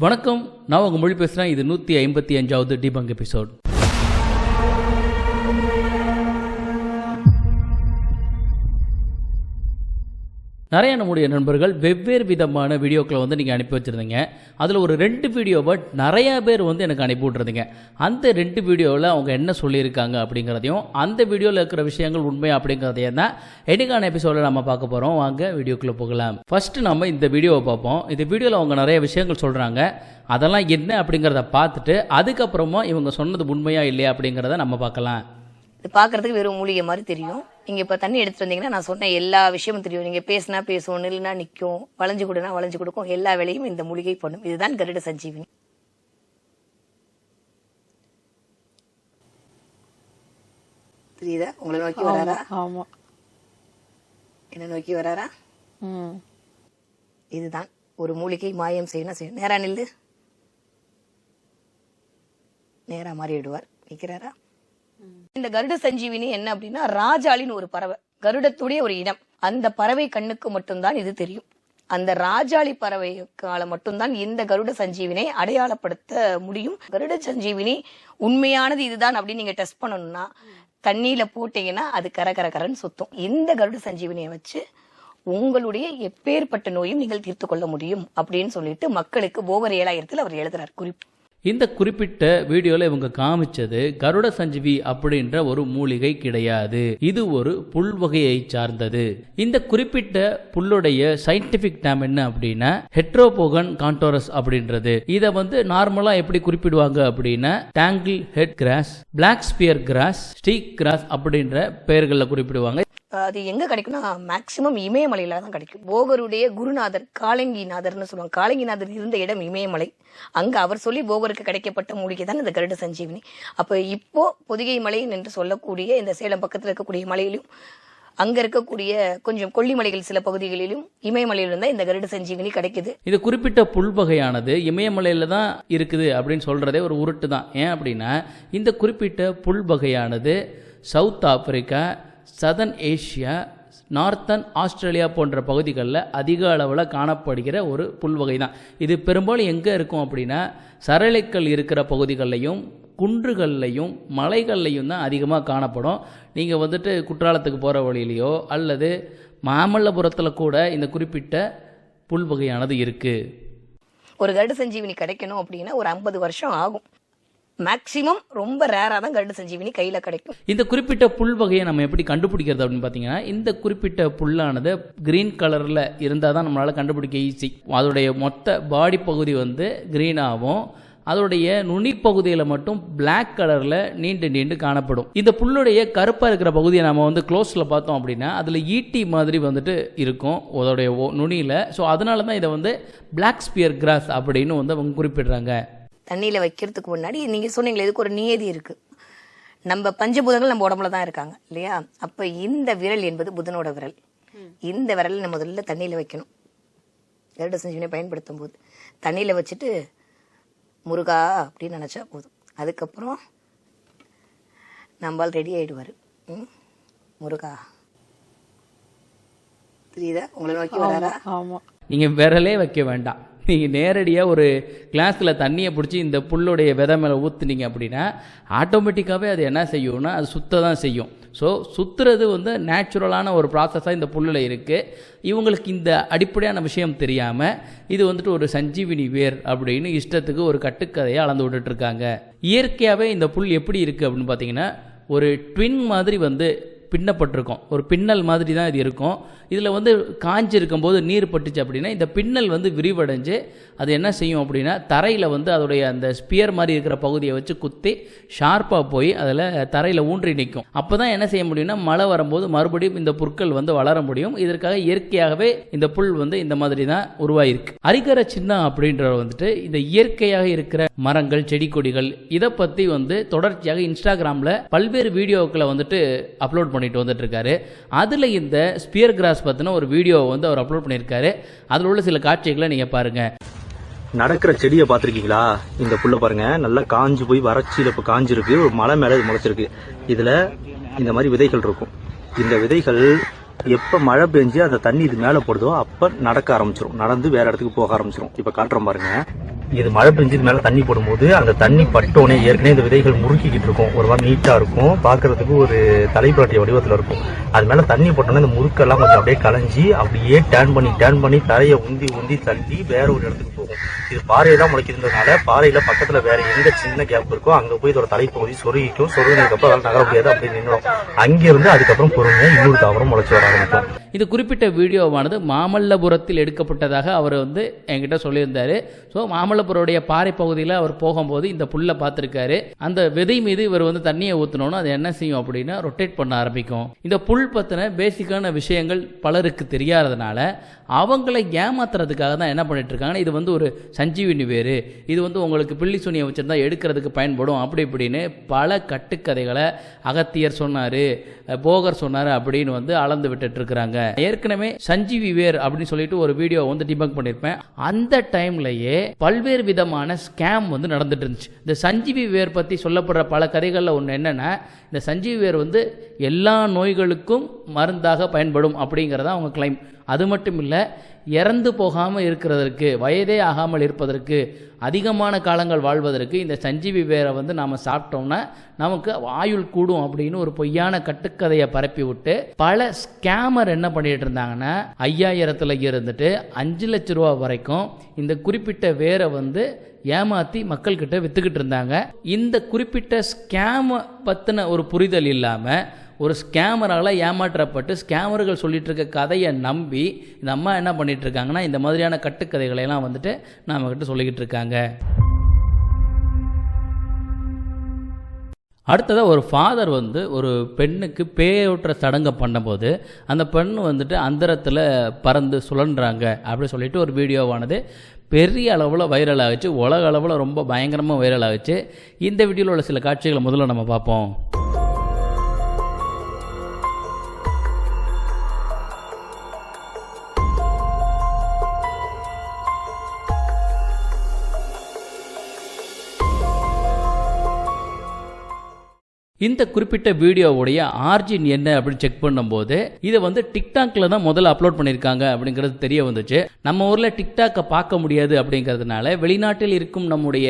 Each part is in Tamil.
வணக்கம். நான் உங்கள் மொழி பேசுகிறேன் இது நூற்றி ஐம்பத்தி அஞ்சாவது டிபங் எபிசோட். நிறைய நம்முடைய நண்பர்கள் வெவ்வேறு விதமான வீடியோக்களை வந்து நீங்கள் அனுப்பி வச்சுருந்தீங்க. அதில் ஒரு ரெண்டு வீடியோவை நிறையா பேர் வந்து எனக்கு அனுப்பி விட்ருந்தீங்க அந்த ரெண்டு வீடியோவில் அவங்க என்ன சொல்லியிருக்காங்க அப்படிங்கிறதையும் அந்த வீடியோவில் இருக்கிற விஷயங்கள் உண்மை அப்படிங்கிறதையும் தான் என்னைக்கான எபிசோடில் நம்ம பார்க்க போகிறோம் வாங்க வீடியோக்குள்ளே போகலாம். ஃபஸ்ட்டு நம்ம இந்த வீடியோவை பார்ப்போம். இந்த வீடியோவில் அவங்க நிறைய விஷயங்கள் சொல்கிறாங்க அதெல்லாம் என்ன அப்படிங்கிறத பார்த்துட்டு அதுக்கப்புறமா இவங்க சொன்னது உண்மையா இல்லையா அப்படிங்கிறத நம்ம பார்க்கலாம். இது பார்க்கறதுக்கு வெறும் மூலிகை மாதிரி தெரியும். நீங்க இப்ப தண்ணி எடுத்துட்டு வந்தீங்கன்னா நான் சொன்ன எல்லா விஷயமும் தெரியும். நீங்க பேசினா பேசும் நில்லுனா நிக்கும் வளைஞ்சு கொடுனா வளைஞ்சு கொடுக்கும். எல்லா வேலையும் இந்த மூலிகை பண்ணும். இதுதான் கருட சஞ்சீவினி. தெரியுதா? உங்களை நோக்கி வராரா? ஆமா என்ன நோக்கி வராரா? ம். இதுதான். ஒரு மூலிகை மாயம் செய்யணும் செய்யணும். நேரா நில்லு. நேரா மாறி விடுவார் நிக்கிறாரா இந்த கருட சஞ்சீவினி என்ன அப்படின்னா ராஜாளின்னு ஒரு பறவை. கருடத்துடைய ஒரு இனம். அந்த பறவை கண்ணுக்கு மட்டும்தான் இது தெரியும். அந்த ராஜாளி பறவைக்கால மட்டும்தான் இந்த கருட சஞ்சீவினை அடையாளப்படுத்த முடியும். கருட சஞ்சீவினி உண்மையானது இதுதான் அப்படின்னு நீங்க டெஸ்ட் பண்ணணும்னா தண்ணியில போட்டீங்கன்னா அது கர கர கரன்னு சுத்தும். இந்த கருட சஞ்சீவினியை வச்சு உங்களுடைய எப்பேற்பட்ட நோயும் நீங்கள் தீர்த்து கொள்ள முடியும் அப்படின்னு சொல்லிட்டு மக்களுக்கு போகர் ஏழாயிரத்தில் அவர் எழுதுறார் குறிப்பு. இந்த குறிப்பிட்ட வீடியோல இவங்க காமிச்சது கருட சஞ்சீவி அப்படின்ற ஒரு மூலிகை கிடையாது. இது ஒரு புல் வகையை சார்ந்தது. இந்த குறிப்பிட்ட புல்லுடைய சயின்டிபிக் டேம் என்ன அப்படின்னா ஹெட்ரோபோகன் கான்டோரஸ் அப்படின்றது. இதை வந்து நார்மலா எப்படி குறிப்பிடுவாங்க அப்படின்னா tangle head grass black spear grass steek grass அப்படின்ற பெயர்களில் குறிப்பிடுவாங்க. அது எங்க கிடைக்கும்னா மேக்சிமம் இமயமலையில தான் கிடைக்கும். போகருடைய குருநாதர் காலங்கிநாதர்னு சொல்லுவாங்க. காலங்கிநாதர் இருந்த இடம் இமயமலை. அங்க அவர் சொல்லி போகருக்கு கிடைக்கப்பட்ட மூலிகை தான் இந்த கருட சஞ்சீவினி. அப்ப இப்போ பொதிகை மலை என்று சொல்லக்கூடிய இந்த சேலம் பக்கத்தில் இருக்கக்கூடிய மலையிலும் அங்க இருக்கக்கூடிய கொஞ்சம் கொல்லிமலைகள் சில பகுதிகளிலும் இமயமலையிலும் தான் இந்த கருட சஞ்சீவினி கிடைக்குது. இது குறிப்பிட்ட புல் வகையானது தான் இருக்குது அப்படின்னு சொல்கிறதே ஒரு உருட்டு தான் ஏன் அப்படின்னா இந்த குறிப்பிட்ட புல் வகையானது South Africa southern Asia northern Australia போன்ற பகுதிகளில் அதிக அளவில் காணப்படுகிற ஒரு புல் வகை தான் இது பெரும்பாலும் எங்கே இருக்கும் அப்படின்னா சரளைக்கல் இருக்கிற பகுதிகளிலையும் குன்றுகள்லையும் மலைகள்லையும் தான் அதிகமாக காணப்படும். நீங்கள் வந்துட்டு குற்றாலத்துக்கு போகிற வழியிலையோ அல்லது மாமல்லபுரத்தில் கூட இந்த குறிப்பிட்ட புல் வகையானது இருக்குது ஒரு கருட சஞ்சீவினி கிடைக்கணும் அப்படின்னா ஒரு ஐம்பது வருஷம் ஆகும். மேக்சிமம் ரொம்ப ரேராக தான் கருட சஞ்சீவினி கையில் கிடைக்கும். இந்த குறிப்பிட்ட புல் வகையை நம்ம எப்படி கண்டுபிடிக்கிறது அப்படின்னு பார்த்தீங்கன்னா இந்த குறிப்பிட்ட புல்லானது கிரீன் கலரில் இருந்தால் தான் நம்மளால் கண்டுபிடிக்க ஈஸி அதோடைய மொத்த பாடி பகுதி வந்து க்ரீனாகவும் அதோடைய நுனி பகுதியில் மட்டும் பிளாக் கலரில் நீண்டு நீண்டு காணப்படும். இந்த புல்லுடைய கருப்பாக இருக்கிற பகுதியை நம்ம வந்து க்ளோஸில் பார்த்தோம் அப்படின்னா அதில் ஈட்டி மாதிரி வந்துட்டு இருக்கும் அதோடைய ஓ- நுனியில். ஸோ அதனால தான் இதை வந்து பிளாக் ஸ்பியர் கிராஸ் அப்படின்னு வந்து அவங்க குறிப்பிடுறாங்க. தண்ணியில் வைக்கிறதுக்கு முன்னாடி நீங்கள் சொன்னீங்களே இதுக்கு ஒரு நியதி இருக்கு. நம்ம பஞ்சபூதங்கள் நம்ம உடம்புல தான் இருக்காங்க இல்லையா? அப்போ இந்த விரல் என்பது புதனோட விரல். இந்த விரலை நம்ம முதல்ல தண்ணியில் வைக்கணும். கருட சஞ்சீவனை பயன்படுத்தும் போது. தண்ணியில் வச்சுட்டு முருகா அப்படின்னு நினச்சா போதும். அதுக்கப்புறம் நம்மால் ரெடி ஆயிடுவாரு. ம்? முருகா. புரியுதா? உங்களை நோக்கி வராரா? ஆமா நீங்கள் விரலே வைக்க வேண்டாம். நீங்கள் நேரடியாக ஒரு கிளாஸில் தண்ணியை பிடிச்சி இந்த புல்லுடைய விதை மேலே ஊற்றுனீங்க அப்படின்னா ஆட்டோமேட்டிக்காகவே அது என்ன செய்யும்னா அது சுத்த தான் செய்யும். ஸோ சுற்றுறது வந்து நேச்சுரலான ஒரு ப்ராசஸாக இந்த புல்லில் இருக்குது இவங்களுக்கு இந்த அடிப்படையான விஷயம் தெரியாமல் இது வந்துட்டு ஒரு சஞ்சீவினி வேர் அப்படின்னு இஷ்டத்துக்கு ஒரு கட்டுக்கதையை அளந்து விட்டுட்டு இருக்காங்க. இயற்கையாகவே இந்த புல் எப்படி இருக்குது அப்படின்னு பார்த்தீங்கன்னா ஒரு ட்வின் மாதிரி வந்து பின்னப்பட்டிருக்கும். ஒரு பின்னல் மாதிரி தான் இது இருக்கும். இதில் வந்து காஞ்சி இருக்கும்போது நீர் பட்டுச்சு அப்படின்னா இந்த பின்னல் வந்து விரிவடைஞ்சு அது என்ன செய்யும் அப்படின்னா தரையில் வந்து அதோடைய அந்த ஸ்பியர் மாதிரி இருக்கிற பகுதியை வச்சு குத்தி ஷார்ப்பாக போய் அதில் தரையில் ஊன்றி நிற்கும். அப்போ தான் என்ன செய்ய முடியும்னா மழை வரும்போது மறுபடியும் இந்த புற்கள் வந்து வளர முடியும். இதற்காக இயற்கையாகவே இந்த புல் வந்து இந்த மாதிரி தான் உருவாயிருக்கு. அரிகர சின்ன அப்படின்றவர் வந்துட்டு இந்த இயற்கையாக இருக்கிற மரங்கள் செடி கொடிகள் இதை பற்றி வந்து தொடர்ச்சியாக இன்ஸ்டாகிராமில் பல்வேறு வீடியோக்களை வந்துட்டு அப்லோட் பண்ணிட்டு வந்துட்டுருக்காரு. அதில் இந்த ஸ்பியர் கிராஸ் பற்றின ஒரு வீடியோவை வந்து அவர் அப்லோட் பண்ணியிருக்காரு அதில் உள்ள சில காட்சிகளை நீங்கள் பாருங்கள் நடக்கிற செடியை பார்த்துருக்கீங்களா? இந்த புல்ல பாருங்க. நல்லா காஞ்சு போய் வறட்சியில் இப்போ காஞ்சிருக்கு. ஒரு மலை மேலே இது முளைச்சிருக்கு. இதில் இந்த மாதிரி விதைகள் இருக்கும். இந்த விதைகள் எப்போ மழை பெஞ்சு அந்த தண்ணி இது மேலே போடுதோ அப்போ நடக்க ஆரம்பிச்சிடும் நடந்து வேற இடத்துக்கு போக ஆரம்பிச்சிடும் இப்போ காட்டுறோம் பாருங்க. இது மழை பெஞ்சது இது மேல தண்ணி போடும்போது அந்த தண்ணி பட்டோனே ஏற்கனவே இந்த விதைகள் முறுக்கிக்கிட்டு இருக்கும். ஒரு மாதிரி நீட்டா இருக்கும். பார்க்கறதுக்கு ஒரு தலைப்புரட்டிய வடிவத்துல இருக்கும். அது மேல தண்ணி போட்டோன்னே இந்த முறுக்கெல்லாம் கொஞ்சம் அப்படியே கலைஞ்சி அப்படியே டேர்ன் பண்ணி டேர்ன் பண்ணி தரையை உந்தி உந்தி தள்ளி வேற ஒரு இடத்துக்கு போகும். இது பாறையை தான் முளைக்கிறதுனால பாறையில பக்கத்துல வேற எங்க சின்ன கேப் இருக்கோ அங்க போய் இதோட தலைப்பகுதி சொருகிக்கும். சொருகினதுக்கு அப்புறம் அதால நகர முடியாது அப்படி நின்றுடும் அங்கிருந்து அதுக்கப்புறம் பொறுமையா இன்னொரு தாவரம் முளைச்சி வர ஆரம்பிக்கும். இது குறிப்பிட்ட வீடியோவானது மாமல்லபுரத்தில் எடுக்கப்பட்டதாக அவர் வந்து என்கிட்ட சொல்லியிருந்தாரு. ஸோ மாமல்ல மாமல்லபுரோடைய பாறை பகுதியில் அவர் போகும்போது இந்த புல்லை பார்த்துருக்காரு. அந்த விதை மீது இவர் வந்து தண்ணியை ஊற்றணும்னு அது என்ன செய்யும் அப்படின்னா ரொட்டேட் பண்ண ஆரம்பிக்கும். இந்த புல் பற்றின பேசிக்கான விஷயங்கள் பலருக்கு தெரியாததுனால அவங்களை ஏமாத்துறதுக்காக தான் என்ன பண்ணிட்டு இருக்காங்கன்னா இது வந்து ஒரு சஞ்சீவினி வேறு. இது வந்து உங்களுக்கு பில்லி சுனியை வச்சிருந்தா எடுக்கிறதுக்கு பயன்படும். அப்படி இப்படின்னு பல கட்டுக்கதைகளை அகத்தியர் சொன்னார் போகர் சொன்னார் அப்படின்னு வந்து அளந்து விட்டுட்டு இருக்கிறாங்க. ஏற்கனவே சஞ்சீவி வேர் அப்படின்னு சொல்லிட்டு ஒரு வீடியோ வந்து டிபங்க் பண்ணியிருப்பேன் அந்த டைம்லயே பல்வேறு விதமான ஸ்கேம் வந்து நடந்துட்டு இருந்துச்சு. இந்த சஞ்சீவி வேர் பற்றி சொல்லப்படுற பல கதைகளில் ஒன்று என்னென்னா இந்த சஞ்சீவி வேர் வந்து எல்லா நோய்களுக்கும் மருந்தாக பயன்படும் அப்படிங்கிறதா அவங்க கிளைம் அது மட்டும் இல்லை இறந்து போகாமல் இருக்கிறதற்கு வயதே ஆகாமல் இருப்பதற்கு அதிகமான காலங்கள் வாழ்வதற்கு இந்த சஞ்சீவி வேரை வந்து நாம் சாப்பிட்டோம்னா நமக்கு ஆயுள் கூடும் அப்படின்னு ஒரு பொய்யான கட்டுக்கதையை பரப்பி விட்டு பல ஸ்கேமர் என்ன பண்ணிட்டு இருந்தாங்கன்னா ஐயாயிரத்தில் இருந்துட்டு அஞ்சு லட்ச ரூபா வரைக்கும் இந்த குறிப்பிட்ட வேரை வந்து ஏமாத்தி மக்கள்கிட்ட வித்துக்கிட்டு இருந்தாங்க. இந்த குறிப்பிட்ட ஸ்கேமை பற்றின ஒரு புரிதல் இல்லாமல் ஒரு ஸ்கேமரால் ஏமாற்றப்பட்டு ஸ்கேமர்கள் சொல்லிட்டு இருக்க கதையை நம்பி இந்த அம்மா என்ன பண்ணிட்டு இருக்காங்கன்னா இந்த மாதிரியான கட்டுக்கதைகளை எல்லாம் வந்துட்டு நம்மக்கிட்ட சொல்லிக்கிட்டு இருக்காங்க. அடுத்ததாக ஒரு ஃபாதர் வந்து ஒரு பெண்ணுக்கு பேயோட்டுற சடங்கை பண்ணும்போது அந்த பெண் வந்துட்டு அந்தரத்தில் பறந்து சுழன்றாங்க அப்படி சொல்லிட்டு ஒரு வீடியோவானது பெரிய அளவில் வைரல் ஆகிச்சு. உலக அளவில் ரொம்ப பயங்கரமாக வைரல் ஆகிச்சு. இந்த வீடியோவில் உள்ள சில காட்சிகளை முதல்ல நம்ம பார்ப்போம். இந்த குறிப்பிட்ட வீடியோவுடைய ஆர்ஜின் என்ன அப்படின்னு செக் பண்ணும்போது இதை வந்து டிக்டாக்ல தான் முதல்ல அப்லோட் பண்ணியிருக்காங்க அப்படிங்கிறது தெரிய வந்துச்சு. நம்ம ஊரில் டிக்டாக்கை பார்க்க முடியாது அப்படிங்கிறதுனால வெளிநாட்டில் இருக்கும் நம்முடைய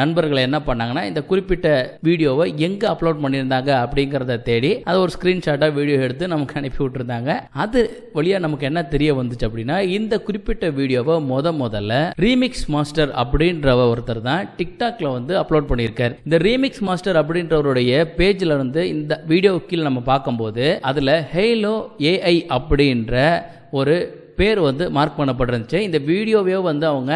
நண்பர்கள் என்ன பண்ணாங்கன்னா இந்த குறிப்பிட்ட வீடியோவை எங்கே அப்லோட் பண்ணியிருந்தாங்க அப்படிங்கிறத தேடி அதை ஒரு ஸ்க்ரீன்ஷாட்டாக வீடியோ எடுத்து நமக்கு அனுப்பி விட்டுருந்தாங்க. அது வழியாக நமக்கு என்ன தெரிய வந்துச்சு அப்படின்னா இந்த குறிப்பிட்ட வீடியோவை முத முதல்ல ரீமிக்ஸ் மாஸ்டர் அப்படின்ற ஒருத்தர் தான் டிக்டாக்ல வந்து அப்லோட் பண்ணியிருக்காரு. இந்த ரீமிக்ஸ் மாஸ்டர் அப்படின்றவருடைய பேஜில் இருந்து இந்த வீடியோ கீழே நம்ம பார்க்கும்போது அதில் ஹேலோ ஏஐ அப்படின்ற ஒரு பேர் வந்து மார்க் பண்ணப்பட்டிருந்துச்சு. இந்த வீடியோவே வந்து அவங்க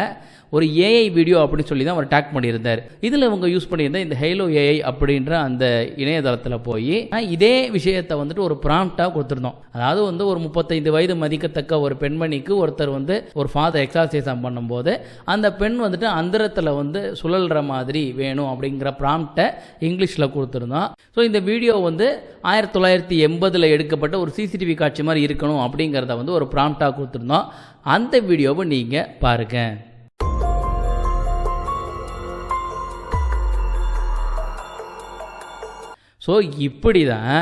ஒரு ஏஐ வீடியோ அப்படின்னு சொல்லி தான் அவர் டேக் பண்ணியிருந்தார். இதில் இவங்க யூஸ் பண்ணியிருந்த இந்த ஹைலோ ஏஐ அப்படின்ற அந்த இணையதளத்தில் போய் இதே விஷயத்தை வந்துட்டு ஒரு ப்ராம்ப்டாக கொடுத்துருந்தோம். அதாவது வந்து ஒரு முப்பத்தைந்து வயது மதிக்கத்தக்க ஒரு பெண்மணிக்கு ஒருத்தர் வந்து ஒரு ஃபாதர் எக்ஸாசைசம் பண்ணும்போது அந்த பெண் வந்துட்டு அந்தரத்தில் வந்து சுழல்ற மாதிரி வேணும் அப்படிங்கிற ப்ராம்ப்டை இங்கிலீஷில் கொடுத்துருந்தோம். ஸோ இந்த வீடியோ வந்து ஆயிரத்தி தொள்ளாயிரத்தி எண்பதில் எடுக்கப்பட்ட ஒரு சிசிடிவி காட்சி மாதிரி இருக்கணும் அப்படிங்கிறத வந்து ஒரு ப்ராம்ப்டாக கொடுத்துருந்தோம் அந்த வீடியோவை நீங்கள் பாருங்கள் ஸோ இப்படி தான்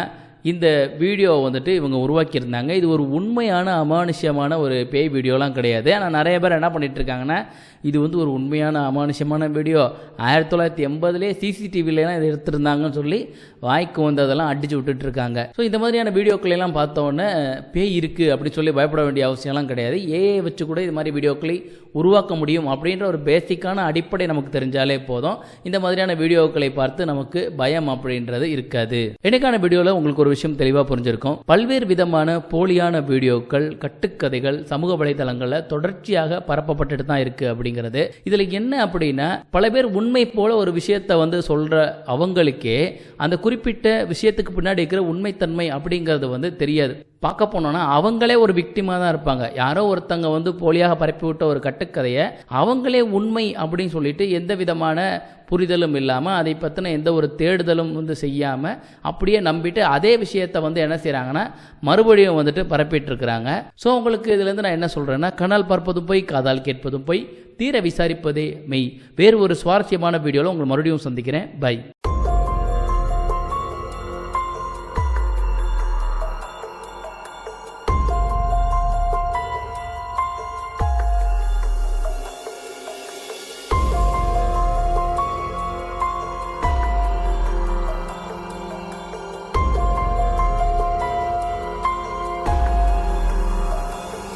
இந்த வீடியோவை வந்துட்டு இவங்க உருவாக்கியிருந்தாங்க. இது ஒரு உண்மையான அமானுஷ்யமான ஒரு பேய் வீடியோலாம் கிடையாது. ஆனால் நிறைய பேர் என்ன பண்ணிட்டு இருக்காங்கன்னா இது வந்து ஒரு உண்மையான அமானுஷ்யமான வீடியோ. ஆயிரத்தி தொள்ளாயிரத்தி எண்பதுலேயே சிசிடிவிலாம் இதை எடுத்திருந்தாங்கன்னு சொல்லி வாய்க்கு வந்ததெல்லாம் அடிச்சு விட்டுட்டு இருக்காங்க ஸோ இந்த மாதிரியான வீடியோக்களையெல்லாம் பார்த்தோன்னே பேய் இருக்குது அப்படின்னு சொல்லி பயப்பட வேண்டிய அவசியம்லாம் கிடையாது. ஏஐ வச்சு கூட இது மாதிரி வீடியோக்களை உருவாக்க முடியும் அப்படின்ற ஒரு பேசிக்கான அடிப்படை நமக்கு தெரிஞ்சாலே போதும். இந்த மாதிரியான வீடியோக்களை பார்த்து நமக்கு பயம் அப்படின்றது இருக்காது. இன்னைக்கான வீடியோவில் உங்களுக்கு ஒரு விஷயம் தெளிவாக புரிஞ்சிருக்கும். பல்வேறு விதமான போலியான வீடியோக்கள் கட்டுக்கதைகள் சமூக வலைதளங்களில் தொடர்ச்சியாக பரப்பப்பட்டுட்டு தான் இருக்கு அப்படிங்கிறது. இதில் என்ன அப்படின்னா பல பேர் உண்மை போல ஒரு விஷயத்தை வந்து சொல்ற அவங்களுக்கே அந்த குறிப்பிட்ட விஷயத்துக்கு பின்னாடி இருக்கிற உண்மைத்தன்மை அப்படிங்கிறது வந்து தெரியாது. பார்க்க போனோம்னா அவங்களே ஒரு விக்டிமாக தான் இருப்பாங்க. யாரோ ஒருத்தங்க வந்து போலியாக பரப்பி விட்ட ஒரு கட்டுக்கதையை அவங்களே உண்மை அப்படின்னு சொல்லிட்டு எந்த விதமான புரிதலும் இல்லாமல் அதை பற்றின எந்த ஒரு தேடுதலும் வந்து செய்யாமல் அப்படியே நம்பிட்டு அதே விஷயத்தை வந்து என்ன செய்கிறாங்கன்னா மறுபடியும் வந்துட்டு பரப்பிட்டு இருக்கிறாங்க ஸோ உங்களுக்கு இதுலேருந்து நான் என்ன சொல்கிறேன்னா கனல் பார்ப்பதும் போய் காதால் கேட்பதும் போய் தீர விசாரிப்பதே மெய். வேறு ஒரு சுவாரஸ்யமான வீடியோவில் உங்களை மறுபடியும் சந்திக்கிறேன். பை